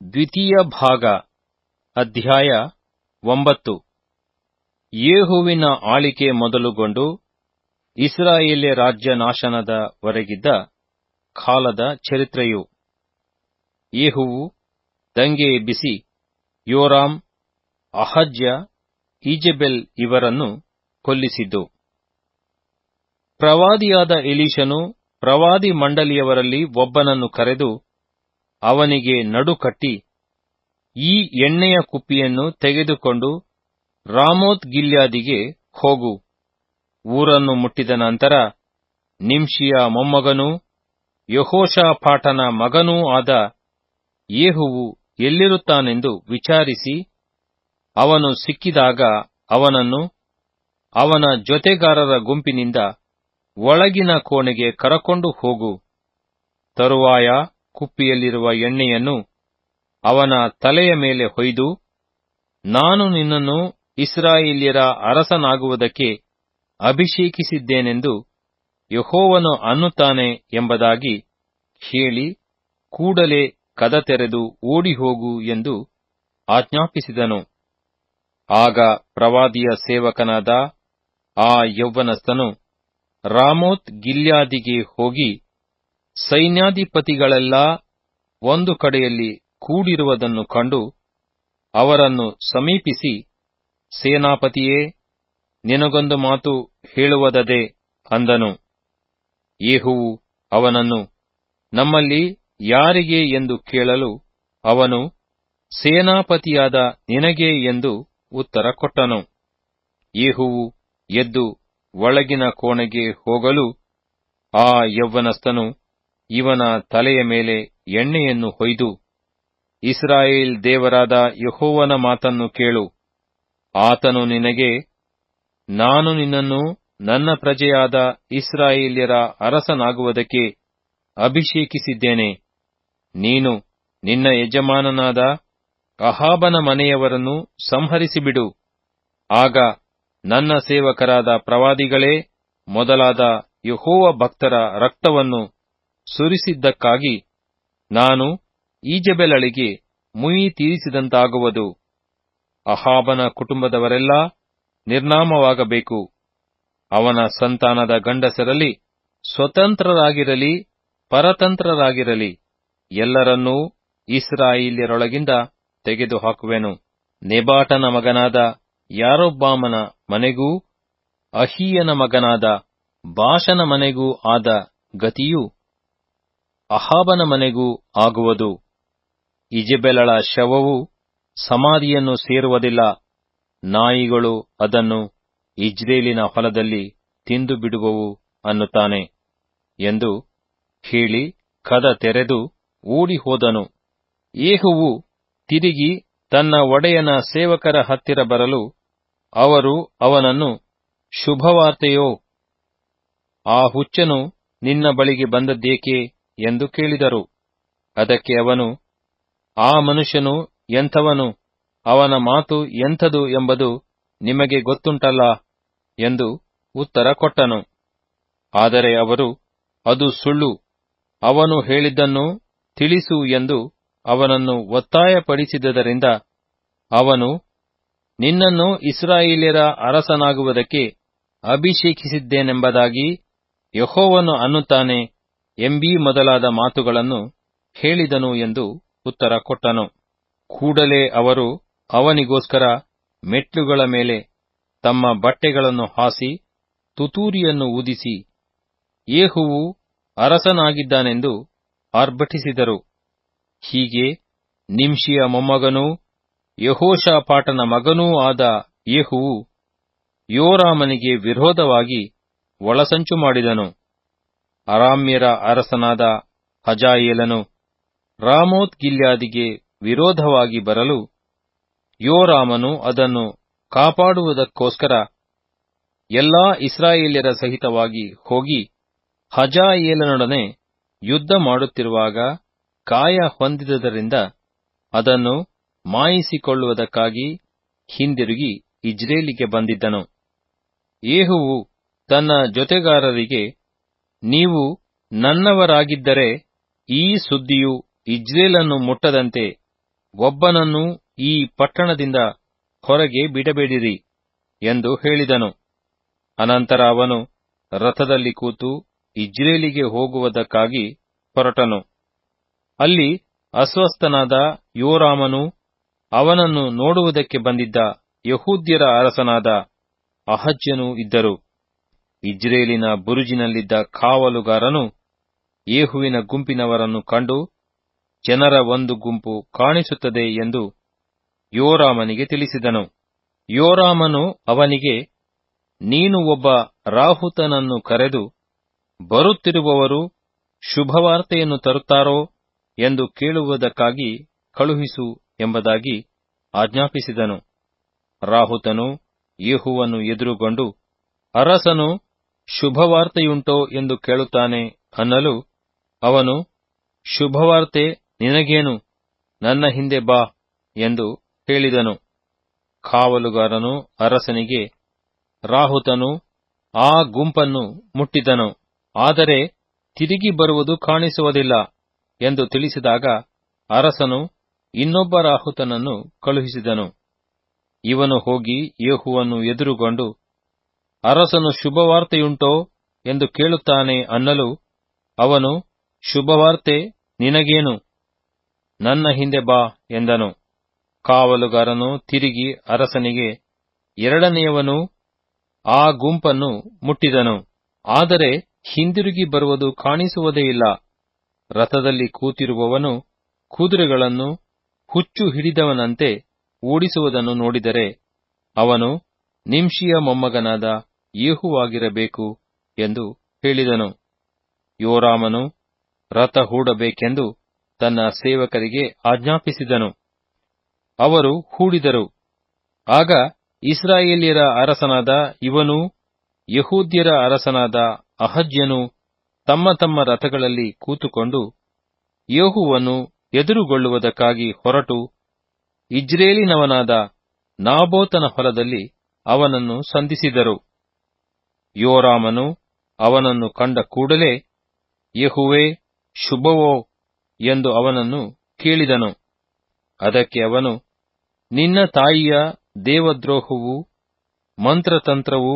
ದ್ವಿತೀಯ ಭಾಗ, ಅಧ್ಯಾಯ ಒಂಬತ್ತು. ಯೇಹುವಿನ ಆಳಿಕೆ ಮೊದಲುಗೊಂಡು ಇಸ್ರಾಯೇಲ್ಯ ರಾಜ್ಯ ನಾಶನದ ವರೆಗಿದ್ದ ಕಾಲದ ಚರಿತ್ರೆಯು. ಯೇಹುವು ದಂಗೆ ಎಬ್ಬಿಸಿ ಯೋರಾಮ್, ಅಹಜ್ಯ, ಈಜೆಬೆಲ್ ಇವರನ್ನು ಕೊಲ್ಲಿಸಿದ್ದು. ಪ್ರವಾದಿಯಾದ ಎಲೀಶನು ಪ್ರವಾದಿ ಮಂಡಲಿಯವರಲ್ಲಿ ಒಬ್ಬನನ್ನು ಕರೆದು ಅವನಿಗೆ ನಡುಕಟ್ಟಿ ಈ ಎಣ್ಣೆಯ ಕುಪ್ಪಿಯನ್ನು ತೆಗೆದುಕೊಂಡು ರಾಮೋತ್ ಗಿಲ್ಯಾದಿಗೆ ಹೋಗು. ಊರನ್ನು ಮುಟ್ಟಿದ ನಂತರ ನಿಮ್ಷಿಯ ಮೊಮ್ಮಗನೂ ಯಹೋಷಾಫಾಟನ ಮಗನೂ ಆದ ಯೇಹುವು ಎಲ್ಲಿರುತ್ತಾನೆಂದು ವಿಚಾರಿಸಿ ಅವನು ಸಿಕ್ಕಿದಾಗ ಅವನನ್ನು ಅವನ ಜೊತೆಗಾರರ ಗುಂಪಿನಿಂದ ಒಳಗಿನ ಕೋಣೆಗೆ ಕರಕೊಂಡು ಹೋಗು. ತರುವಾಯ ಕುಪ್ಪಿಯಲ್ಲಿರುವ ಎಣ್ಣೆಯನ್ನು ಅವನ ತಲೆಯ ಮೇಲೆ ಹೊಯ್ದು, ನಾನು ನಿನ್ನನ್ನು ಇಸ್ರಾಯೇಲ್ಯರ ಅರಸನಾಗುವುದಕ್ಕೆ ಅಭಿಷೇಕಿಸಿದ್ದೇನೆಂದು ಯಹೋವನು ಅನ್ನುತ್ತಾನೆ ಎಂಬುದಾಗಿ ಹೇಳಿ ಕೂಡಲೇ ಕದ ತೆರೆದು ಓಡಿಹೋಗು ಎಂದು ಆಜ್ಞಾಪಿಸಿದನು. ಆಗ ಪ್ರವಾದಿಯ ಸೇವಕನಾದ ಆ ಯೌವನಸ್ಥನು ರಾಮೋತ್ ಗಿಲ್ಯಾದಿಗೆ ಹೋಗಿ ಸೈನ್ಯಾಧಿಪತಿಗಳೆಲ್ಲ ಒಂದು ಕಡೆಯಲ್ಲಿ ಕೂಡಿರುವುದನ್ನು ಕಂಡು ಅವರನ್ನು ಸಮೀಪಿಸಿ, ಸೇನಾಪತಿಯೇ, ನಿನಗೊಂದು ಮಾತು ಹೇಳುವುದದೆ ಅಂದನು. ಯೇಹುವು ಅವನನ್ನು, ನಮ್ಮಲ್ಲಿ ಯಾರಿಗೆ ಎಂದು ಕೇಳಲು ಅವನು ಸೇನಾಪತಿಯಾದ ನಿನಗೆ ಎಂದು ಉತ್ತರ ಕೊಟ್ಟನು. ಯೇಹುವು ಎದ್ದು ಒಳಗಿನ ಕೋಣೆಗೆ ಹೋಗಲು ಆ ಯೌವನಸ್ಥನು ಇವನ ತಲೆಯ ಮೇಲೆ ಎಣ್ಣೆಯನ್ನು ಹೊಯ್ದು, ಇಸ್ರಾಯೇಲ್ ದೇವರಾದ ಯಹೋವನ ಮಾತನ್ನು ಕೇಳು. ಆತನು ನಿನಗೆ, ನಾನು ನಿನ್ನನ್ನು ನನ್ನ ಪ್ರಜೆಯಾದ ಇಸ್ರಾಯೇಲ್ಯರ ಅರಸನಾಗುವುದಕ್ಕೆ ಅಭಿಷೇಕಿಸಿದ್ದೇನೆ. ನೀನು ನಿನ್ನ ಯಜಮಾನನಾದ ಅಹಾಬನ ಮನೆಯವರನ್ನು ಸಂಹರಿಸಿಬಿಡು. ಆಗ ನನ್ನ ಸೇವಕರಾದ ಪ್ರವಾದಿಗಳೇ, ಮೊದಲಾದ ಯಹೋವ ಭಕ್ತರ ರಕ್ತವನ್ನು ಸುರಿಸಿದ್ದಕ್ಕಾಗಿ ನಾನು ಈಜೆಬೆಲಳಿಗೆ ಮುಯಿ ತೀರಿಸಿದಂತಾಗುವುದು. ಅಹಾಬನ ಕುಟುಂಬದವರೆಲ್ಲ ನಿರ್ನಾಮವಾಗಬೇಕು. ಅವನ ಸಂತಾನದ ಗಂಡಸರಲ್ಲಿ ಸ್ವತಂತ್ರರಾಗಿರಲಿ, ಪರತಂತ್ರರಾಗಿರಲಿ, ಎಲ್ಲರನ್ನೂ ಇಸ್ರಾಯಿಲ್ಯರೊಳಗಿಂದ ತೆಗೆದುಹಾಕುವೆನು. ನೆಬಾಟನ ಮಗನಾದ ಯಾರೊಬ್ಬಾಮನ ಮನೆಗೂ ಅಹೀಯನ ಮಗನಾದ ಬಾಷನ ಮನೆಗೂ ಆದ ಗತಿಯು ಅಹಾಬನ ಮನೆಗೂ ಆಗುವುದು. ಇಜೆಬೆಲಳ ಶವವು ಸಮಾಧಿಯನ್ನು ಸೇರುವುದಿಲ್ಲ. ನಾಯಿಗಳು ಅದನ್ನು ಇಜ್ರೇಲಿನ ಹೊಲದಲ್ಲಿ ತಿಂದು ಬಿಡುವವು ಅನ್ನುತ್ತಾನೆ ಎಂದು ಹೇಳಿ ಕದ ತೆರೆದು ಓಡಿ ಹೋದನು ಏಹುವು ತಿರುಗಿ ತನ್ನ ಒಡೆಯನ ಸೇವಕರ ಹತ್ತಿರ ಬರಲು ಅವರು ಅವನನ್ನು, ಶುಭವಾರ್ತೆಯೋ, ಆ ಹುಚ್ಚನು ನಿನ್ನ ಬಳಿಗೆ ಬಂದದ್ದೇಕೆ? ಎಂದು ಕೇಳಿದರು. ಅದಕ್ಕೆ ಅವನು, ಆ ಮನುಷ್ಯನು ಎಂಥವನು? ಅವನ ಮಾತು ಎಂಥದು ಎಂಬುದು ನಿಮಗೆ ಗೊತ್ತುಂಟಲ್ಲ? ಎಂದು ಉತ್ತರ ಕೊಟ್ಟನು. ಆದರೆ ಅವರು, ಅದು ಸುಳ್ಳು. ಅವನು ಹೇಳಿದ್ದನ್ನು ತಿಳಿಸು ಎಂದು ಅವನನ್ನು ಒತ್ತಾಯಪಡಿಸಿದ್ದರಿಂದ ಅವನು, ನಿನ್ನನ್ನು ಇಸ್ರಾಯೇಲ್ಯರ ಅರಸನಾಗುವುದಕ್ಕೆ ಅಭಿಷೇಕಿಸಿದ್ದೇನೆಂಬುದಾಗಿ ಯಹೋವನು ಅನ್ನುತ್ತಾನೆ. ಎಂಬೀ ಮೊದಲಾದ ಮಾತುಗಳನ್ನು ಹೇಳಿದನು ಎಂದು ಉತ್ತರ ಕೊಟ್ಟನು. ಕೂಡಲೇ ಅವರು ಅವನಿಗೋಸ್ಕರ ಮೆಟ್ಲುಗಳ ಮೇಲೆ ತಮ್ಮ ಬಟ್ಟೆಗಳನ್ನು ಹಾಸಿ ತುತೂರಿಯನ್ನು ಊದಿಸಿ ಯೇಹುವು ಅರಸನಾಗಿದ್ದಾನೆಂದು ಆರ್ಭಟಿಸಿದರು. ಹೀಗೆ ನಿಂಶಿಯ ಮೊಮ್ಮಗನೂ ಯಹೋಷಾಪಾಟನ ಮಗನೂ ಆದ ಯೇಹುವು ಯೋರಾಮನಿಗೆ ವಿರೋಧವಾಗಿ ಒಳಸಂಚು ಮಾಡಿದನು. ಅರಾಮ್ಯರ ಅರಸನಾದ ಹಜಾಯೇಲನು ರಾಮೋತ್ ಗಿಲ್ಯಾದಿಗೆ ವಿರೋಧವಾಗಿ ಬರಲು ಯೋರಾಮನು ಅದನ್ನು ಕಾಪಾಡುವುದಕ್ಕೋಸ್ಕರ ಎಲ್ಲಾ ಇಸ್ರಾಯೇಲ್ಯರ ಸಹಿತವಾಗಿ ಹೋಗಿ ಹಜಾಯೇಲನೊಡನೆ ಯುದ್ಧ ಮಾಡುತ್ತಿರುವಾಗ ಕಾಯ ಹೊಂದಿದ್ದರಿಂದ ಅದನ್ನು ಮಾಯಿಸಿಕೊಳ್ಳುವುದಕ್ಕಾಗಿ ಹಿಂದಿರುಗಿ ಇಜ್ರೇಲಿಗೆ ಬಂದಿದ್ದನು. ಯೇಹುವು ತನ್ನ ಜೊತೆಗಾರರಿಗೆ ನೀವು ನನ್ನವರಾಗಿದ್ದರೆ ಈ ಸುದ್ದಿಯು ಇಜ್ರೇಲನ್ನು ಮುಟ್ಟದಂತೆ ಒಬ್ಬನನ್ನೂ ಈ ಪಟ್ಟಣದಿಂದ ಹೊರಗೆ ಬಿಡಬೇಡಿರಿ ಎಂದು ಹೇಳಿದನು. ಅನಂತರ ಅವನು ರಥದಲ್ಲಿ ಕೂತು ಇಜ್ರೇಲಿಗೆ ಹೋಗುವುದಕ್ಕಾಗಿ ಹೊರಟನು. ಅಲ್ಲಿ ಅಸ್ವಸ್ಥನಾದ ಯೋರಾಮನು ಅವನನ್ನು ನೋಡುವುದಕ್ಕೆ ಬಂದಿದ್ದ ಯಹೂದ್ಯರ ಅರಸನಾದ ಅಹಜ್ಯನೂ ಇದ್ದರು. ಇಜ್ರೇಲಿನ ಬುರುಜಿನಲ್ಲಿದ್ದ ಕಾವಲುಗಾರನು ಯೇಹುವಿನ ಗುಂಪಿನವರನ್ನು ಕಂಡು ಜನರ ಒಂದು ಗುಂಪು ಕಾಣಿಸುತ್ತದೆ ಎಂದು ಯೋರಾಮನಿಗೆ ತಿಳಿಸಿದನು. ಯೋರಾಮನು ಅವನಿಗೆ, ನೀನು ಒಬ್ಬ ರಾಹುತನನ್ನು ಕರೆದು ಬರುತ್ತಿರುವವರು ಶುಭವಾರ್ತೆಯನ್ನು ತರುತ್ತಾರೋ ಎಂದು ಕೇಳುವುದಕ್ಕಾಗಿ ಕಳುಹಿಸು ಎಂಬುದಾಗಿ ಆಜ್ಞಾಪಿಸಿದನು. ರಾಹುತನು ಯೇಹುವನ್ನು ಎದುರುಗೊಂಡು, ಅರಸನು ಶುಭವಾರ್ತೆಯುಂಟೋ ಎಂದು ಕೇಳುತ್ತಾನೆ ಅನ್ನಲು ಅವನು, ಶುಭವಾರ್ತೆ ನಿನಗೇನು? ನನ್ನ ಹಿಂದೆ ಬಾ ಎಂದು ಹೇಳಿದನು. ಕಾವಲುಗಾರನು ಅರಸನಿಗೆ, ರಾಹುತನು ಆ ಗುಂಪನ್ನು ಮುಟ್ಟಿದನು, ಆದರೆ ತಿರುಗಿ ಬರುವುದು ಕಾಣಿಸುವುದಿಲ್ಲ ಎಂದು ತಿಳಿಸಿದಾಗ ಅರಸನು ಇನ್ನೊಬ್ಬ ರಾಹುತನನ್ನು ಕಳುಹಿಸಿದನು. ಇವನು ಹೋಗಿ ಯೇಹುವನ್ನು ಎದುರುಗೊಂಡು ಅರಸನು ಶುಭವಾರ್ತೆಯುಂಟೋ ಎಂದು ಕೇಳುತ್ತಾನೆ ಅನ್ನಲು ಅವನು, ಶುಭವಾರ್ತೆ ನಿನಗೇನು? ನನ್ನ ಹಿಂದೆ ಬಾ ಎಂದನು. ಕಾವಲುಗಾರನು ತಿರುಗಿ ಅರಸನಿಗೆ, ಎರಡನೆಯವನು ಆ ಗುಂಪನ್ನು ಮುಟ್ಟಿದನು. ಆದರೆ ಹಿಂದಿರುಗಿ ಬರುವುದು ಕಾಣಿಸುವುದೇ ಇಲ್ಲ. ರಥದಲ್ಲಿ ಕೂತಿರುವವನು ಕುದುರೆಗಳನ್ನು ಹುಚ್ಚು ಹಿಡಿದವನಂತೆ ಓಡಿಸುವುದನ್ನು ನೋಡಿದರೆ ಅವನು ನಿಂಶಿಯ ಮೊಮ್ಮಗನಾದ ಯೇಹುವಾಗಿರಬೇಕು ಎಂದು ಹೇಳಿದನು. ಯೋರಾಮನು ರಥ ಹೂಡಬೇಕೆಂದು ತನ್ನ ಸೇವಕರಿಗೆ ಆಜ್ಞಾಪಿಸಿದನು. ಅವರು ಹೂಡಿದರು. ಆಗ ಇಸ್ರಾಯೇಲ್ಯರ ಅರಸನಾದ ಇವನೂ ಯಹೂದ್ಯರ ಅರಸನಾದ ಅಹಜ್ಯನು ತಮ್ಮ ತಮ್ಮ ರಥಗಳಲ್ಲಿ ಕೂತುಕೊಂಡು ಯೇಹುವನ್ನು ಎದುರುಗೊಳ್ಳುವುದಕ್ಕಾಗಿ ಹೊರಟು ಇಜ್ರೇಲಿನವನಾದ ನಾಬೋತನ ಹೊಲದಲ್ಲಿ ಅವನನ್ನು ಸಂಧಿಸಿದರು. ಯೋರಾಮನು ಅವನನ್ನು ಕಂಡ ಕೂಡಲೇ, ಯೆಹುವೆ, ಶುಭವೋ ಎಂದು ಅವನನ್ನು ಕೇಳಿದನು. ಅದಕ್ಕೆ ಅವನು, ನಿನ್ನ ತಾಯಿಯ ದೇವದ್ರೋಹವು, ಮಂತ್ರತಂತ್ರವು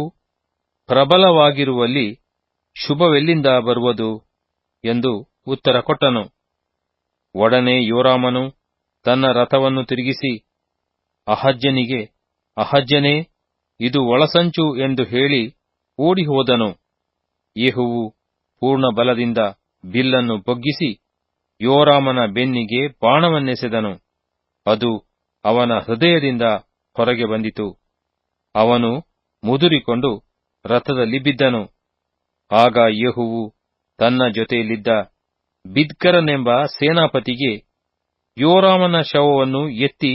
ಪ್ರಬಲವಾಗಿರುವಲ್ಲಿ ಶುಭವೆಲ್ಲಿಂದ ಬರುವುದು ಎಂದು ಉತ್ತರ ಕೊಟ್ಟನು. ಒಡನೆ ಯೋರಾಮನು ತನ್ನ ರಥವನ್ನು ತಿರುಗಿಸಿ ಅಹಜ್ಜನಿಗೆ ಅಹಜ್ಜನೇ ಇದು ಒಳಸಂಚು ಎಂದು ಹೇಳಿ ಓಡಿ ಹೋದನು ಯೇಹುವು ಪೂರ್ಣ ಬಲದಿಂದ ಬಿಲ್ಲನ್ನು ಬೊಗ್ಗಿಸಿ ಯೋರಾಮನ ಬೆನ್ನಿಗೆ ಬಾಣವನ್ನೆಸೆದನು. ಅದು ಅವನ ಹೃದಯದಿಂದ ಹೊರಗೆ ಬಂದಿತು. ಅವನು ಮುದುರಿಕೊಂಡು ರಥದಲ್ಲಿ ಬಿದ್ದನು. ಆಗ ಯೇಹುವು ತನ್ನ ಜೊತೆಯಲ್ಲಿದ್ದ ಬಿದ್ಕರನೆಂಬ ಸೇನಾಪತಿಗೆ ಯೋರಾಮನ ಶವವನ್ನು ಎತ್ತಿ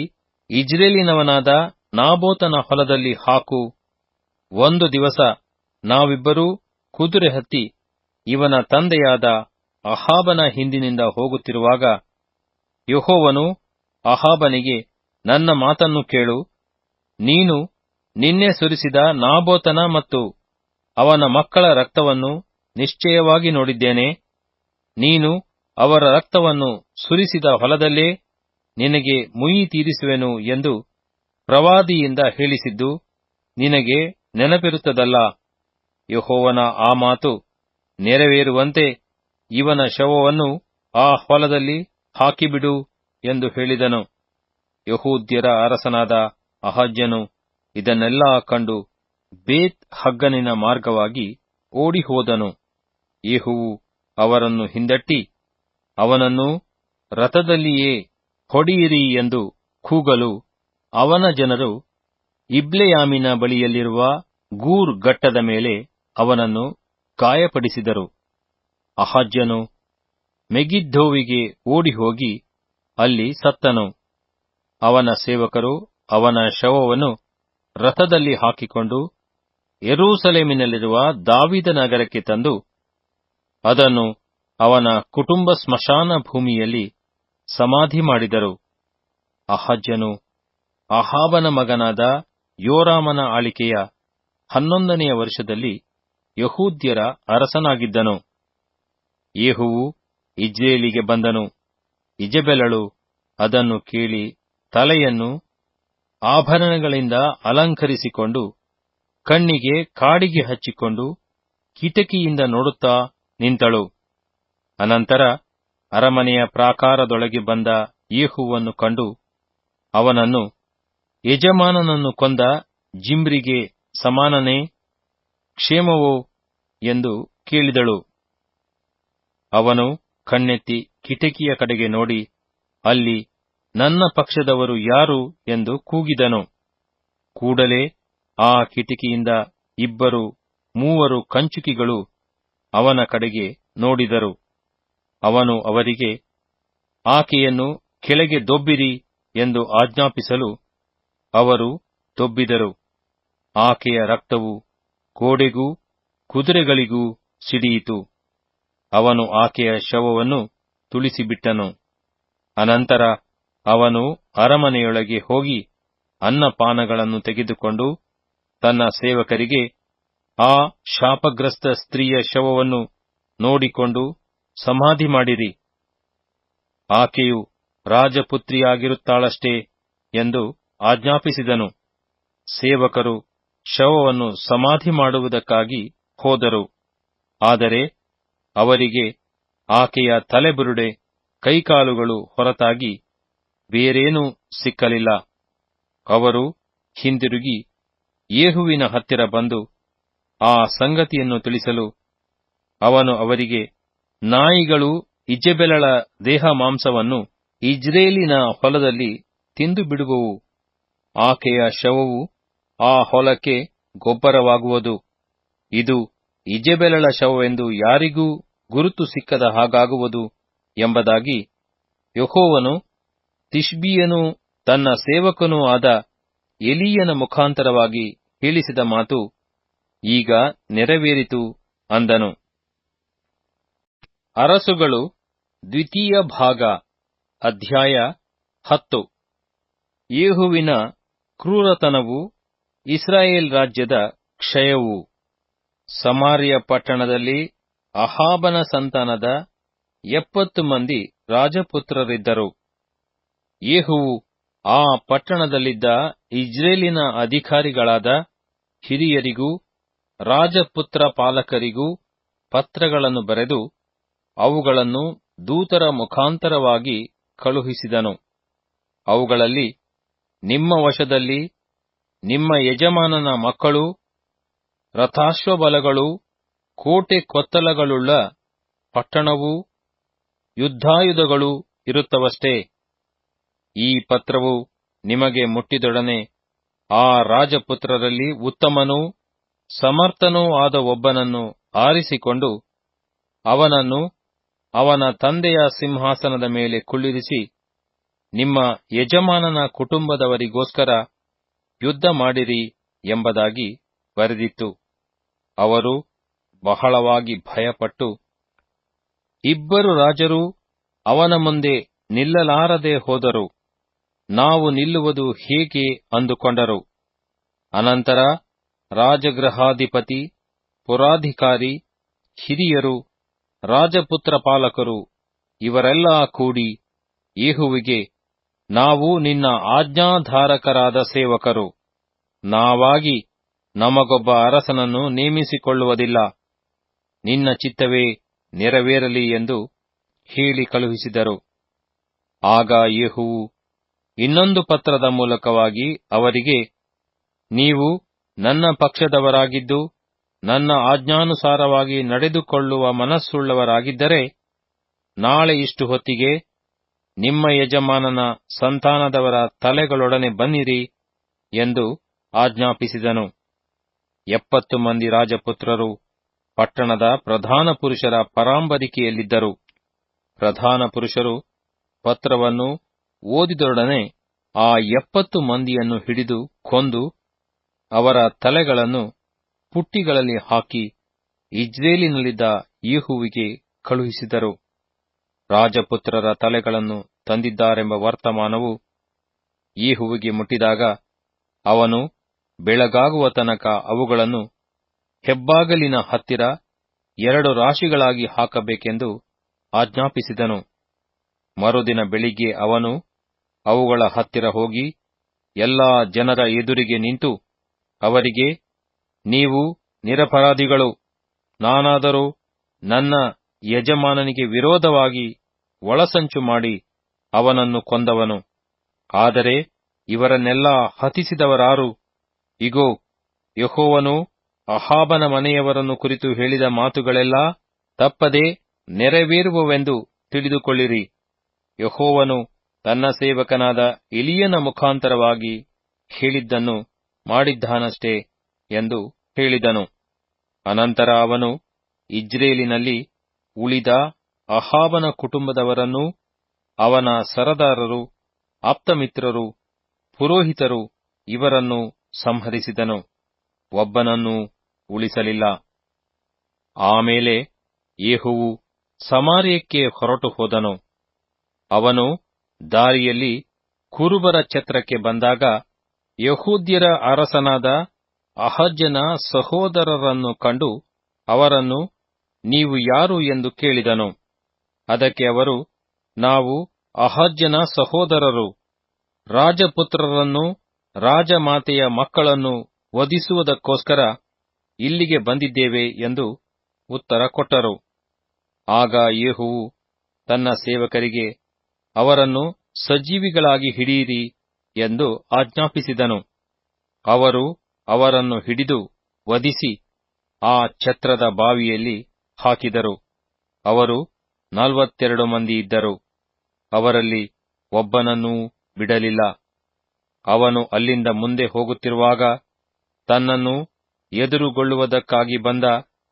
ಇಜ್ರೇಲಿನವನಾದ ನಾಬೋತನ ಹೊಲದಲ್ಲಿ ಹಾಕು. ಒಂದು ದಿವಸ ನಾವಿಬ್ಬರೂ ಕುದುರೆ ಹತ್ತಿ ಇವನ ತಂದೆಯಾದ ಅಹಾಬನ ಹಿಂದಿನಿಂದ ಹೋಗುತ್ತಿರುವಾಗ ಯಹೋವನು ಅಹಾಬನಿಗೆ ನನ್ನ ಮಾತನ್ನು ಕೇಳು. ನೀನು ನಿನ್ನೆ ಸುರಿಸಿದ ನಾಬೋತನ ಮತ್ತು ಅವನ ಮಕ್ಕಳ ರಕ್ತವನ್ನು ನಿಶ್ಚಯವಾಗಿ ನೋಡಿದ್ದೇನೆ. ನೀನು ಅವರ ರಕ್ತವನ್ನು ಸುರಿಸಿದ ಹೊಲದಲ್ಲೇ ನಿನಗೆ ಮುಯಿ ತೀರಿಸುವೆನು ಎಂದು ಪ್ರವಾದಿಯಿಂದ ಹೇಳಿಸಿದ್ದು, ನಿನಗೆ ನೆನಪಿರುತ್ತದಲ್ಲ. ಯೆಹೋವನ ಆ ಮಾತು ನೆರವೇರುವಂತೆ ಇವನ ಶವವನ್ನು ಆ ಹೊಲದಲ್ಲಿ ಹಾಕಿಬಿಡು ಎಂದು ಹೇಳಿದನು. ಯಹೂದ್ಯರ ಅರಸನಾದ ಅಹಜ್ಯನು ಇದನ್ನೆಲ್ಲಾ ಕಂಡು ಬೇತ್ ಹಗ್ಗನಿನ ಮಾರ್ಗವಾಗಿ ಓಡಿಹೋದನು. ಯೇಹುವು ಅವರನ್ನು ಹಿಂದಟ್ಟಿ, ಅವನನ್ನು ರಥದಲ್ಲಿಯೇ ಹೊಡೆಯಿರಿ ಎಂದು ಕೂಗಲು ಅವನ ಜನರು ಇಬ್ಲೆಯಾಮಿನ ಬಳಿಯಲ್ಲಿರುವ ಗೂರ್ ಗಟ್ಟದ ಮೇಲೆ ಅವನನ್ನು ಗಾಯಪಡಿಸಿದರು ಅಹಜ್ಯನು ಮೆಗಿದ್ದೋವಿಗೆ ಓಡಿಹೋಗಿ ಅಲ್ಲಿ ಸತ್ತನು. ಅವನ ಸೇವಕರು ಅವನ ಶವವನ್ನು ರಥದಲ್ಲಿ ಹಾಕಿಕೊಂಡು ಎರೂಸಲೇಮಿನಲ್ಲಿರುವ ದಾವಿದ ನಗರಕ್ಕೆ ತಂದು ಅದನ್ನು ಅವನ ಕುಟುಂಬ ಸ್ಮಶಾನ ಭೂಮಿಯಲ್ಲಿ ಸಮಾಧಿ ಮಾಡಿದರು. ಅಹಜ್ಯನು ಅಹಾಬನ ಮಗನಾದ ಯೋರಾಮನ ಆಳಿಕೆಯ ಹನ್ನೊಂದನೆಯ ವರ್ಷದಲ್ಲಿ ಯಹೂದ್ಯರ ಅರಸನಾಗಿದ್ದನು. ಯೇಹುವು ಇಜ್ರೇಲಿಗೆ ಬಂದನು. ಇಜಬೆಲಳು ಅದನ್ನು ಕೇಳಿ ತಲೆಯನ್ನು ಆಭರಣಗಳಿಂದ ಅಲಂಕರಿಸಿಕೊಂಡು ಕಣ್ಣಿಗೆ ಕಾಡಿಗೆ ಹಚ್ಚಿಕೊಂಡು ಕಿಟಕಿಯಿಂದ ನೋಡುತ್ತಾ ನಿಂತಳು. ಅನಂತರ ಅರಮನೆಯ ಪ್ರಾಕಾರದೊಳಗೆ ಬಂದ ಯೇಹುವನ್ನು ಕಂಡು ಅವನನ್ನು ಯಜಮಾನನನ್ನು ಕೊಂದ ಜಿಮ್ರಿಗೆ ಸಮಾನನೇ ಕ್ಷೇಮವೋ ಎಂದು ಕೇಳಿದಳು. ಅವನು ಕಣ್ಣೆತ್ತಿ ಕಿಟಕಿಯ ಕಡೆಗೆ ನೋಡಿ, ಅಲ್ಲಿ ನನ್ನ ಪಕ್ಷದವರು ಯಾರು ಎಂದು ಕೂಗಿದನು. ಕೂಡಲೇ ಆ ಕಿಟಕಿಯಿಂದ ಇಬ್ಬರು, ಮೂವರು ಕಂಚುಕಿಗಳು ಅವನ ಕಡೆಗೆ ನೋಡಿದರು. ಅವನು ಅವರಿಗೆ, ಆಕೆಯನ್ನು ಕೆಳಗೆ ದೊಬ್ಬಿರಿ ಎಂದು ಆಜ್ಞಾಪಿಸಲು ಅವರು ದೊಬ್ಬಿದರು. ಆಕೆಯ ರಕ್ತವು ಗೋಡೆಗೂ ಕುದುರೆಗಳಿಗೂ ಸಿಡಿಯಿತು. ಅವನು ಆಕೆಯ ಶವವನ್ನು ತುಳಿಸಿಬಿಟ್ಟನು. ಅನಂತರ ಅವನು ಅರಮನೆಯೊಳಗೆ ಹೋಗಿ ಅನ್ನಪಾನಗಳನ್ನು ತೆಗೆದುಕೊಂಡು ತನ್ನ ಸೇವಕರಿಗೆ ಆ ಶಾಪಗ್ರಸ್ತ ಸ್ತ್ರೀಯ ಶವವನ್ನು ನೋಡಿಕೊಂಡು ಸಮಾಧಿ ಮಾಡಿರಿ. ಆಕೆಯು ರಾಜಪುತ್ರಿಯಾಗಿರುತ್ತಾಳಷ್ಟೇ ಎಂದು ಆಜ್ಞಾಪಿಸಿದನು. ಸೇವಕರು ಶವವನ್ನು ಸಮಾಧಿ ಮಾಡುವುದಕ್ಕಾಗಿ ಹೋದರು. ಆದರೆ ಅವರಿಗೆ ಆಕೆಯ ತಲೆಬುರುಡೆ, ಕೈಕಾಲುಗಳು ಹೊರತಾಗಿ ಬೇರೇನೂ ಸಿಕ್ಕಲಿಲ್ಲ. ಅವರು ಹಿಂದಿರುಗಿ ಯೇಹುವಿನ ಹತ್ತಿರ ಬಂದು ಆ ಸಂಗತಿಯನ್ನು ತಿಳಿಸಲು ಅವನು ಅವರಿಗೆ, ನಾಯಿಗಳು ಇಜೆಬೆಲಳ ದೇಹ ಮಾಂಸವನ್ನು ಇಜ್ರೇಲಿನ ಹೊಲದಲ್ಲಿ ತಿಂದು ಬಿಡುವವು ಆಕೆಯ ಶವವು ಆ ಹೊಲಕ್ಕೆ ಗೊಬ್ಬರವಾಗುವುದು. ಇದು ಇಜೆಬೆಲಳ ಶವವೆಂದು ಯಾರಿಗೂ ಗುರುತು ಸಿಕ್ಕದ ಹಾಗಾಗುವುದು ಎಂಬುದಾಗಿ ಯಹೋವನು ತಿಷ್ಬಿಯನು ತನ್ನ ಸೇವಕನೂ ಆದ ಎಲಿಯನ ಮುಖಾಂತರವಾಗಿ ಹೇಳಿಸಿದ ಮಾತು ಈಗ ನೆರವೇರಿತು ಅಂದನು. ಅರಸುಗಳು ದ್ವಿತೀಯ ಭಾಗ ಅಧ್ಯಾಯ ಹತ್ತು. ಯೇಹುವಿನ ಕ್ರೂರತನವು ಇಸ್ರಾಯೇಲ್ ರಾಜ್ಯದ ಕ್ಷಯವು ಸಮಾರಿಯ ಪಟ್ಟಣದಲ್ಲಿ ಅಹಾಬನ ಸಂತಾನದ ಎಪ್ಪತ್ತು ಮಂದಿ ರಾಜಪುತ್ರರಿದ್ದರು. ಯೇಹುವು ಆ ಪಟ್ಟಣದಲ್ಲಿದ್ದ ಇಜ್ರೇಲಿನ ಅಧಿಕಾರಿಗಳಾದ ಹಿರಿಯರಿಗೂ ರಾಜಪುತ್ರ ಪಾಲಕರಿಗೂ ಪತ್ರಗಳನ್ನು ಬರೆದು ಅವುಗಳನ್ನು ದೂತರ ಮುಖಾಂತರವಾಗಿ ಕಳುಹಿಸಿದನು. ಅವುಗಳಲ್ಲಿ ನಿಮ್ಮ ವಶದಲ್ಲಿ ನಿಮ್ಮ ಯಜಮಾನನ ಮಕ್ಕಳು, ರಥಾಶ್ವಬಲಗಳು, ಕೋಟೆ ಕೊತ್ತಲಗಳುಳ್ಳ ಪಟ್ಟಣವೂ, ಯುದ್ಧಾಯುಧಗಳು ಇರುತ್ತವಷ್ಟೇ. ಈ ಪತ್ರವು ನಿಮಗೆ ಮುಟ್ಟಿದೊಡನೆ ಆ ರಾಜಪುತ್ರರಲ್ಲಿ ಉತ್ತಮನೂ ಸಮರ್ಥನೂ ಆದ ಒಬ್ಬನನ್ನು ಆರಿಸಿಕೊಂಡು ಅವನನ್ನು ಅವನ ತಂದೆಯ ಸಿಂಹಾಸನದ ಮೇಲೆ ಕುಳ್ಳಿರಿಸಿ ನಿಮ್ಮ ಯಜಮಾನನ ಕುಟುಂಬದವರಿಗೋಸ್ಕರ ಯುದ್ಧ ಮಾಡಿರಿ ಎಂಬುದಾಗಿ ಬರೆದಿತ್ತು. ಅವರು ಬಹಳವಾಗಿ ಭಯಪಟ್ಟು, ಇಬ್ಬರು ರಾಜರು ಅವನ ಮುಂದೆ ನಿಲ್ಲಲಾರದೆ ಹೋದರು. ನಾವು ನಿಲ್ಲುವುದು ಹೇಗೆ ಅಂದುಕೊಂಡರು? ಅನಂತರ ರಾಜಗೃಹಾಧಿಪತಿ, ಪುರಾಧಿಕಾರಿ, ಹಿರಿಯರು, ರಾಜಪುತ್ರ ಪಾಲಕರು ಇವರೆಲ್ಲಾ ಕೂಡಿ ಯೇಹುವಿಗೆ ನಾವು ನಿನ್ನ ಆಜ್ಞಾಧಾರಕರಾದ ಸೇವಕರು. ನಾವಾಗಿ ನಮಗೊಬ್ಬ ಅರಸನನ್ನು ನೇಮಿಸಿಕೊಳ್ಳುವುದಿಲ್ಲ. ನಿನ್ನ ಚಿತ್ತವೇ ನೆರವೇರಲಿ ಎಂದು ಹೇಳಿ ಕಳುಹಿಸಿದರು. ಆಗ ಯೇಹುವು ಇನ್ನೊಂದು ಪತ್ರದ ಮೂಲಕವಾಗಿ ಅವರಿಗೆ, ನೀವು ನನ್ನ ಪಕ್ಷದವರಾಗಿದ್ದು, ನನ್ನ ಆಜ್ಞಾನುಸಾರವಾಗಿ ನಡೆದುಕೊಳ್ಳುವ ಮನಸ್ಸುಳ್ಳವರಾಗಿದ್ದರೆ, ನಾಳೆ ಇಷ್ಟು ಹೊತ್ತಿಗೆ ನಿಮ್ಮ ಯಜಮಾನನ ಸಂತಾನದವರ ತಲೆಗಳೊಡನೆ ಬನ್ನಿರಿ ಎಂದು ಆಜ್ಞಾಪಿಸಿದನು. ಎಪ್ಪತ್ತು ಮಂದಿ ರಾಜಪುತ್ರರು ಪಟ್ಟಣದ ಪ್ರಧಾನ ಪುರುಷರ ಪರಾಂಬರಿಕೆಯಲ್ಲಿದ್ದರು. ಪ್ರಧಾನ ಪುರುಷರು ಪತ್ರವನ್ನು ಓದಿದೊಡನೆ ಆ ಎಪ್ಪತ್ತು ಮಂದಿಯನ್ನು ಹಿಡಿದು ಕೊಂದು ಅವರ ತಲೆಗಳನ್ನು ಪುಟ್ಟಿಗಳಲ್ಲಿ ಹಾಕಿ ಇಜ್ರೇಲಿನಲ್ಲಿದ್ದ ಯೇಹುವಿಗೆ ಕಳುಹಿಸಿದರು. ರಾಜಪುತ್ರರ ತಲೆಗಳನ್ನು ತಂದಿದ್ದಾರೆಂಬ ವರ್ತಮಾನವು ಯೇಹುವಿಗೆ ಮುಟ್ಟಿದಾಗ ಅವನು ಬೆಳಗಾಗುವ ತನಕ ಅವುಗಳನ್ನು ಹೆಬ್ಬಾಗಲಿನ ಹತ್ತಿರ ಎರಡು ರಾಶಿಗಳಾಗಿ ಹಾಕಬೇಕೆಂದು ಆಜ್ಞಾಪಿಸಿದನು. ಮರುದಿನ ಬೆಳಿಗ್ಗೆ ಅವನು ಅವುಗಳ ಹತ್ತಿರ ಹೋಗಿ ಎಲ್ಲಾ ಜನರ ಎದುರಿಗೆ ನಿಂತು ಅವರಿಗೆ, ನೀವು ನಿರಪರಾಧಿಗಳು, ನಾನಾದರೂ ನನ್ನ ಯಜಮಾನನಿಗೆ ವಿರೋಧವಾಗಿ ಒಳಸಂಚು ಮಾಡಿ ಅವನನ್ನು ಕೊಂದವನು. ಆದರೆ ಇವರನ್ನೆಲ್ಲ ಹತಿಸಿದವರಾರು, ಇಗೋ, ಯಹೋವನು ಅಹಾಬನ ಮನೆಯವರನ್ನು ಕುರಿತು ಹೇಳಿದ ಮಾತುಗಳೆಲ್ಲ ತಪ್ಪದೆ ನೆರವೇರುವವೆಂದು ತಿಳಿದುಕೊಳ್ಳಿರಿ. ಯಹೋವನು ತನ್ನ ಸೇವಕನಾದ ಇಲಿಯನ ಮುಖಾಂತರವಾಗಿ ಹೇಳಿದ್ದನ್ನು ಮಾಡಿದ್ದಾನಷ್ಟೇ ಎಂದು ಹೇಳಿದನು. ಅನಂತರ ಅವನು ಇಜ್ರೇಲಿನಲ್ಲಿ ಉಳಿದ ಅಹಾಬನ ಕುಟುಂಬದವರನ್ನು ಅವನ ಸರದಾರರು, ಆಪ್ತಮಿತ್ರರು, ಪುರೋಹಿತರು ಇವರನ್ನು ಸಂಹರಿಸಿದನು. ಒಬ್ಬನನ್ನೂ ಉಳಿಸಲಿಲ್ಲ. ಆಮೇಲೆ ಯೇಹುವು ಸಮಾರ್ಯಕ್ಕೆ ಹೊರಟು ಹೋದನು. ಅವನು ದಾರಿಯಲ್ಲಿ ಕುರುಬರ ಛತ್ರಕ್ಕೆ ಬಂದಾಗ ಯಹೂದ್ಯರ ಅರಸನಾದ ಅಹಜ್ಜನ ಸಹೋದರರನ್ನು ಕಂಡು ಅವರನ್ನು ನೀವು ಯಾರು ಎಂದು ಕೇಳಿದನು. ಅದಕ್ಕೆ ಅವರು, ನಾವು ಅಹಜ್ಯನ ಸಹೋದರರು, ರಾಜಪುತ್ರರನ್ನು, ರಾಜಮಾತೆಯ ಮಕ್ಕಳನ್ನು ವಧಿಸುವುದಕ್ಕೋಸ್ಕರ ಇಲ್ಲಿಗೆ ಬಂದಿದ್ದೇವೆ ಎಂದು ಉತ್ತರ ಕೊಟ್ಟರು. ಆಗ ಯೇಹುವು ತನ್ನ ಸೇವಕರಿಗೆ, ಅವರನ್ನು ಸಜೀವಿಗಳಾಗಿ ಹಿಡಿಯಿರಿ ಎಂದು ಆಜ್ಞಾಪಿಸಿದನು. ಅವರು ಅವರನ್ನು ಹಿಡಿದು ವಧಿಸಿ, ಆ ಛತ್ರದ ಬಾವಿಯಲ್ಲಿ ಹಾಕಿದರು. ಅವರು ನಲವತ್ತೆರಡು ಮಂದಿ ಇದ್ದರು. ಅವರಲ್ಲಿ ಒಬ್ಬನನ್ನೂ ಬಿಡಲಿಲ್ಲ. ಅವನು ಅಲ್ಲಿಂದ ಮುಂದೆ ಹೋಗುತ್ತಿರುವಾಗ ತನ್ನನ್ನು ಎದುರುಗೊಳ್ಳುವುದಕ್ಕಾಗಿ ಬಂದ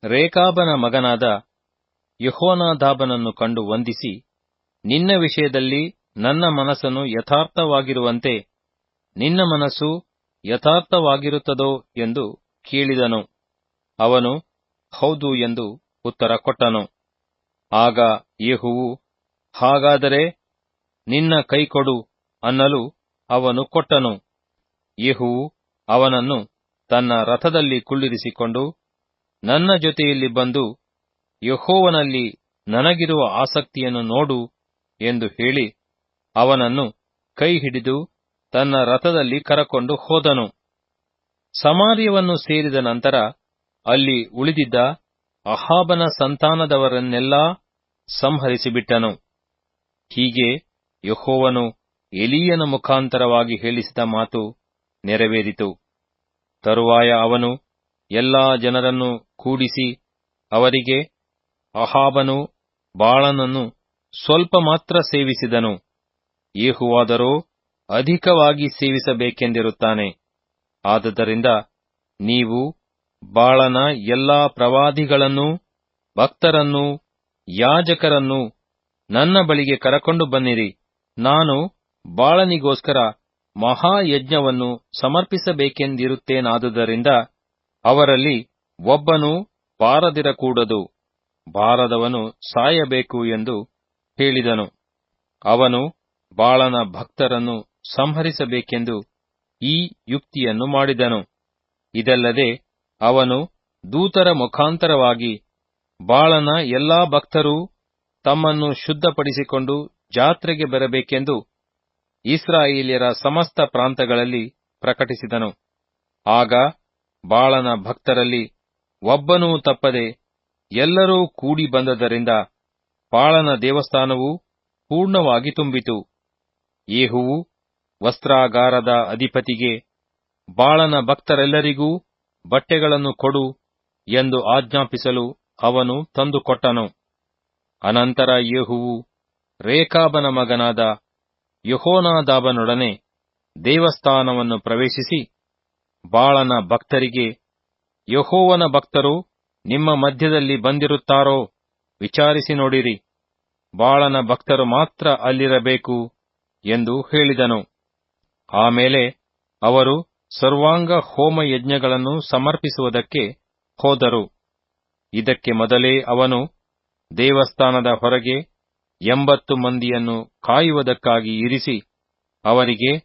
ರೇಖಾಬನ ಮಗನಾದ ಯಹೋನಾದಾಬನನ್ನು ಕಂಡು ವಂದಿಸಿ, ನಿನ್ನ ವಿಷಯದಲ್ಲಿ ನನ್ನ ಮನಸ್ಸನ್ನು ಯಥಾರ್ಥವಾಗಿರುವಂತೆ, ನಿನ್ನ ಮನಸ್ಸು ಯಥಾರ್ಥವಾಗಿರುತ್ತದೋ ಎಂದು ಕೇಳಿದನು. ಅವನು, ಹೌದು ಎಂದು ಉತ್ತರ ಕೊಟ್ಟನು. ಆಗ ಯೇಹುವು, ಹಾಗಾದರೆ ನಿನ್ನ ಕೈಕೊಡು ಅನ್ನಲು ಅವನು ಕೊಟ್ಟನು. ಯೇಹುವು ಅವನನ್ನು ತನ್ನ ರಥದಲ್ಲಿ ಕುಳ್ಳಿರಿಸಿಕೊಂಡು, ನನ್ನ ಜೊತೆಯಲ್ಲಿ ಬಂದು ಯಹೋವನಲ್ಲಿ ನನಗಿರುವ ಆಸಕ್ತಿಯನ್ನು ನೋಡು ಎಂದು ಹೇಳಿ ಅವನನ್ನು ಕೈ ಹಿಡಿದು ತನ್ನ ರಥದಲ್ಲಿ ಕರಕೊಂಡು ಹೋದನು. ಸಮಾರ್ಯವನ್ನು ಸೇರಿದ ನಂತರ ಅಲ್ಲಿ ಉಳಿದಿದ್ದ ಅಹಾಬನ ಸಂತಾನದವರನ್ನೆಲ್ಲಾ ಸಂಹರಿಸಿಬಿಟ್ಟನು. ಹೀಗೆ ಯಹೋವನು ಎಲಿಯನ ಮುಖಾಂತರವಾಗಿ ಹೇಳಿಸಿದ ಮಾತು ನೆರವೇರಿತು. ತರುವಾಯ ಅವನು ಎಲ್ಲಾ ಜನರನ್ನು ಕೂಡಿಸಿ ಅವರಿಗೆ ಅಹಾಬನು ಬಾಳನನ್ನು ಸ್ವಲ್ಪ ಮಾತ್ರ ಸೇವಿಸಿದನು. ಏಹುವಾದರೂ ಅಧಿಕವಾಗಿ ಸೇವಿಸಬೇಕೆಂದಿರುತ್ತಾನೆ. ಆದುದರಿಂದ ನೀವು ಬಾಳನ ಎಲ್ಲಾ ಪ್ರವಾದಿಗಳನ್ನೂ, ಭಕ್ತರನ್ನೂ, ಯಾಜಕರನ್ನೂ ನನ್ನ ಬಳಿಗೆ ಕರಕೊಂಡು ಬನ್ನಿರಿ. ನಾನು ಬಾಳನಿಗೋಸ್ಕರ ಮಹಾಯಜ್ಞವನ್ನು ಸಮರ್ಪಿಸಬೇಕೆಂದಿರುತ್ತೇನಾದುದರಿಂದ ಅವರಲ್ಲಿ ಒಬ್ಬನು ಬಾರದಿರಕೂಡದು. ಬಾರದವನು ಸಾಯಬೇಕು ಎಂದು ಹೇಳಿದನು. ಅವನು ಬಾಳನ ಭಕ್ತರನ್ನು ಸಂಹರಿಸಬೇಕೆಂದು ಈ ಯುಕ್ತಿಯನ್ನು ಮಾಡಿದನು. ಇದಲ್ಲದೆ ಅವನು ದೂತರ ಮುಖಾಂತರವಾಗಿ ಬಾಳನ ಎಲ್ಲಾ ಭಕ್ತರೂ ತಮ್ಮನ್ನು ಶುದ್ಧಪಡಿಸಿಕೊಂಡು ಜಾತ್ರೆಗೆ ಬರಬೇಕೆಂದು ಇಸ್ರಾಯೇಲಿಯರ ಸಮಸ್ತ ಪ್ರಾಂತಗಳಲ್ಲಿ ಪ್ರಕಟಿಸಿದನು. ಆಗ ಬಾಳನ ಭಕ್ತರಲ್ಲಿ ಒಬ್ಬನೂ ತಪ್ಪದೆ ಎಲ್ಲರೂ ಕೂಡಿ ಬಂದದರಿಂದ ಬಾಳನ ದೇವಸ್ಥಾನವು ಪೂರ್ಣವಾಗಿ ತುಂಬಿತು. ಯೇಹುವು ವಸ್ತ್ರಾಗಾರದ ಅಧಿಪತಿಗೆ ಬಾಳನ ಭಕ್ತರೆಲ್ಲರಿಗೂ ಬಟ್ಟೆಗಳನ್ನು ಕೊಡು ಎಂದು ಆಜ್ಞಾಪಿಸಲು ಅವನು ತಂದುಕೊಟ್ಟನು. ಅನಂತರ ಯೇಹುವು ರೇಖಾಬನ ಮಗನಾದ ಯಹೋನಾದಾಬನೊಡನೆ ದೇವಸ್ಥಾನವನ್ನು ಪ್ರವೇಶಿಸಿ, ಬಾಳನ ಭಕ್ತರಿಗೆ, ಯಹೋವನ ಭಕ್ತರು ನಿಮ್ಮ ಮಧ್ಯದಲ್ಲಿ ಬಂದಿರುತ್ತಾರೋ ವಿಚಾರಿಸಿ ನೋಡಿರಿ. ಬಾಳನ ಭಕ್ತರು ಮಾತ್ರ ಅಲ್ಲಿರಬೇಕು ಎಂದು ಹೇಳಿದನು. ಆಮೇಲೆ ಅವರು ಸರ್ವಾಂಗ ಹೋಮ ಯಜ್ಞಗಳನ್ನು ಸಮರ್ಪಿಸುವುದಕ್ಕೆ ಹೋದರು. ಇದಕ್ಕೆ ಮೊದಲೇ ಅವನು ದೇವಸ್ಥಾನದ ಹೊರಗೆ ಎಂಬತ್ತು ಮಂದಿಯನ್ನು ಕಾಯುವುದಕ್ಕಾಗಿ ಇರಿಸಿ, ಅವರಿಗೆ,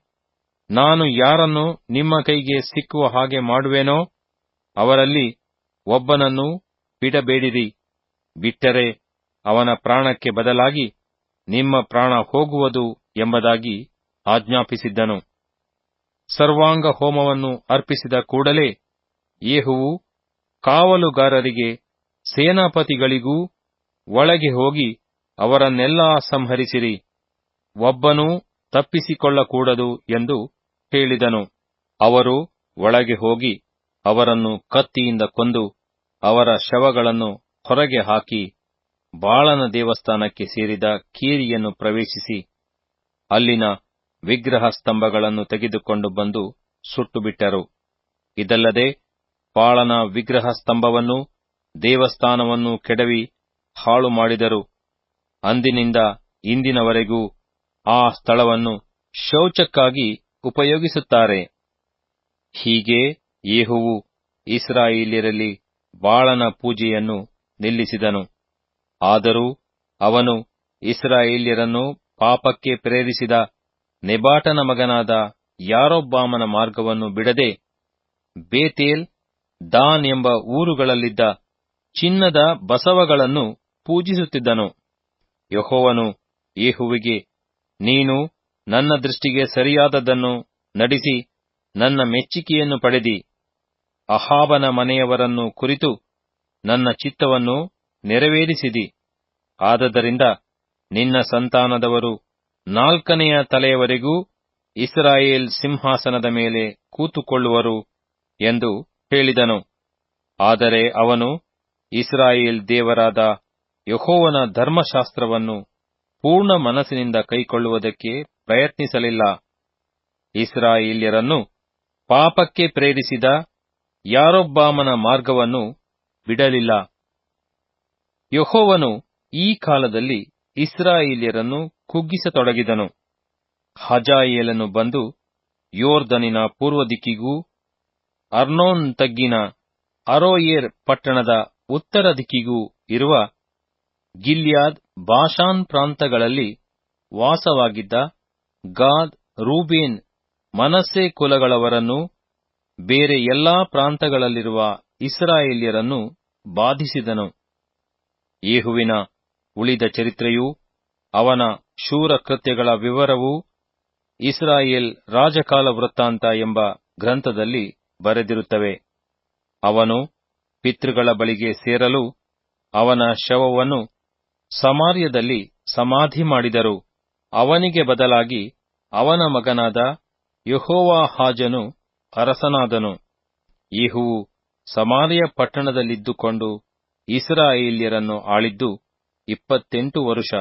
ನಾನು ಯಾರನ್ನು ನಿಮ್ಮ ಕೈಗೆ ಸಿಕ್ಕುವ ಹಾಗೆ ಮಾಡುವೆನೋ, ಅವರಲ್ಲಿ ಒಬ್ಬನನ್ನು ಬಿಡಬೇಡಿರಿ. ಬಿಟ್ಟರೆ ಅವನ ಪ್ರಾಣಕ್ಕೆ ಬದಲಾಗಿ ನಿಮ್ಮ ಪ್ರಾಣ ಹೋಗುವುದು ಎಂಬುದಾಗಿ ಆಜ್ಞಾಪಿಸಿದ್ದನು. ಸರ್ವಾಂಗ ಹೋಮವನ್ನು ಅರ್ಪಿಸಿದ ಕೂಡಲೇ ಯೇಹುವು ಕಾವಲುಗಾರರಿಗೆ ಸೇನಾಪತಿಗಳಿಗೂ ಒಳಗೆ ಹೋಗಿ ಅವರನ್ನೆಲ್ಲಾ ಸಂಹರಿಸಿರಿ, ಒಬ್ಬನೂ ತಪ್ಪಿಸಿಕೊಳ್ಳಕೂಡದು ಎಂದು ಹೇಳಿದನು. ಅವರು ಒಳಗೆ ಹೋಗಿ ಅವರನ್ನು ಕತ್ತಿಯಿಂದ ಕೊಂದು ಅವರ ಶವಗಳನ್ನು ಹೊರಗೆ ಹಾಕಿ ಬಾಳನ ದೇವಸ್ಥಾನಕ್ಕೆ ಸೇರಿದ ಕೀರಿಯನ್ನು ಪ್ರವೇಶಿಸಿ, ಅಲ್ಲಿನ ವಿಗ್ರಹ ಸ್ತಂಭಗಳನ್ನು ತೆಗೆದುಕೊಂಡು ಬಂದು ಸುಟ್ಟುಬಿಟ್ಟರು. ಇದಲ್ಲದೆ ಪಾಳನ ವಿಗ್ರಹ ಸ್ತಂಭವನ್ನು ದೇವಸ್ಥಾನವನ್ನು ಕೆಡವಿ ಹಾಳು ಮಾಡಿದರು. ಅಂದಿನಿಂದ ಇಂದಿನವರೆಗೂ ಆ ಸ್ಥಳವನ್ನು ಶೌಚಕ್ಕಾಗಿ ಉಪಯೋಗಿಸುತ್ತಾರೆ. ಹೀಗೆ ಯೇಹುವು ಇಸ್ರಾಯೇಲ್ಯರಲ್ಲಿ ಬಾಳನ ಪೂಜೆಯನ್ನು ನಿಲ್ಲಿಸಿದನು. ಆದರೂ ಅವನು ಇಸ್ರಾಯೇಲ್ಯರನ್ನು ಪಾಪಕ್ಕೆ ಪ್ರೇರಿಸಿದ ನೆಬಾಟನ ಮಗನಾದ ಯಾರೊಬ್ಬಾಮನ ಮಾರ್ಗವನ್ನು ಬಿಡದೆ ಬೇತೇಲ್, ದಾನ್ ಎಂಬ ಊರುಗಳಲ್ಲಿದ್ದ ಚಿನ್ನದ ಬಸವಗಳನ್ನು ಪೂಜಿಸುತ್ತಿದ್ದನು. ಯಹೋವನು ಯೇಹುವಿಗೆ, ನೀನು ನನ್ನ ದೃಷ್ಟಿಗೆ ಸರಿಯಾದದನ್ನು ನಡೆಸಿ, ನನ್ನ ಮೆಚ್ಚಿಕೆಯನ್ನು ಪಡೆದಿ. ಅಹಾಬನ ಮನೆಯವರನ್ನು ಕುರಿತು ನನ್ನ ಚಿತ್ತವನ್ನು ನೆರವೇರಿಸಿದಿ. ಆದದರಿಂದ ನಿನ್ನ ಸಂತಾನದವರು ನಾಲ್ಕನೆಯ ತಲೆಯವರೆಗೂ ಇಸ್ರಾಯೇಲ್ ಸಿಂಹಾಸನದ ಮೇಲೆ ಕೂತುಕೊಳ್ಳುವರು ಎಂದು ಹೇಳಿದನು. ಆದರೆ ಅವನು ಇಸ್ರಾಯೇಲ್ ದೇವರಾದ ಯಹೋವನ ಧರ್ಮಶಾಸ್ತ್ರವನ್ನು ಪೂರ್ಣ ಮನಸ್ಸಿನಿಂದ ಕೈಕೊಳ್ಳುವುದಕ್ಕೆ ಪ್ರಯತ್ನಿಸಲಿಲ್ಲ. ಇಸ್ರಾಯೇಲ್ಯರನ್ನು ಪಾಪಕ್ಕೆ ಪ್ರೇರಿಸಿದ ಯಾರೊಬ್ಬಾಮನ ಮಾರ್ಗವನ್ನು ಬಿಡಲಿಲ್ಲ. ಯಹೋವನು ಈ ಕಾಲದಲ್ಲಿ ಇಸ್ರಾಯೇಲ್ಯರನ್ನು ಕುಗ್ಗಿಸತೊಡಗಿದನು. ಹಜಾಯೇಲನು ಬಂದು ಯೋರ್ದನಿನ ಪೂರ್ವ ದಿಕ್ಕಿಗೂ ಅರ್ನೋನ್ ತಗ್ಗಿನ ಅರೋಯೇರ್ ಪಟ್ಟಣದ ಉತ್ತರ ದಿಕ್ಕಿಗೂ ಇರುವ ಗಿಲ್ಯಾದ್ ಬಾಷಾನ್ ಪ್ರಾಂತಗಳಲ್ಲಿ ವಾಸವಾಗಿದ್ದ ಗಾದ್, ರೂಬೇನ್, ಮನಸ್ಸೆ ಕುಲಗಳವರನ್ನು ಬೇರೆ ಎಲ್ಲಾ ಪ್ರಾಂತಗಳಲ್ಲಿರುವ ಇಸ್ರಾಯೇಲ್ಯರನ್ನು ಬಾಧಿಸಿದನು. ಯೇಹುವಿನ ಉಳಿದ ಚರಿತ್ರೆಯೂ, ಅವನ ಶೂರ ಕೃತ್ಯಗಳ ವಿವರವೂ ಇಸ್ರಾಯೇಲ್ ರಾಜಕಾಲ ವೃತ್ತಾಂತ ಎಂಬ ಗ್ರಂಥದಲ್ಲಿ ಬರೆದಿರುತ್ತವೆ. ಅವನು ಪಿತೃಗಳ ಬಳಿಗೆ ಸೇರಲು ಅವನ ಶವವನ್ನು ಸಮಾರ್ಯದಲ್ಲಿ ಸಮಾಧಿ ಮಾಡಿದರು. ಅವನಿಗೆ ಬದಲಾಗಿ ಅವನ ಮಗನಾದ ಯಹೋವಾಹಾಜನು ಅರಸನಾದನು. ಯೇಹುವು ಸಮಾರ್ಯ ಪಟ್ಟಣದಲ್ಲಿದ್ದುಕೊಂಡು ಇಸ್ರಾಯೇಲ್ಯರನ್ನು ಆಳಿದ್ದು ಇಪ್ಪತ್ತೆಂಟು ವರುಷ.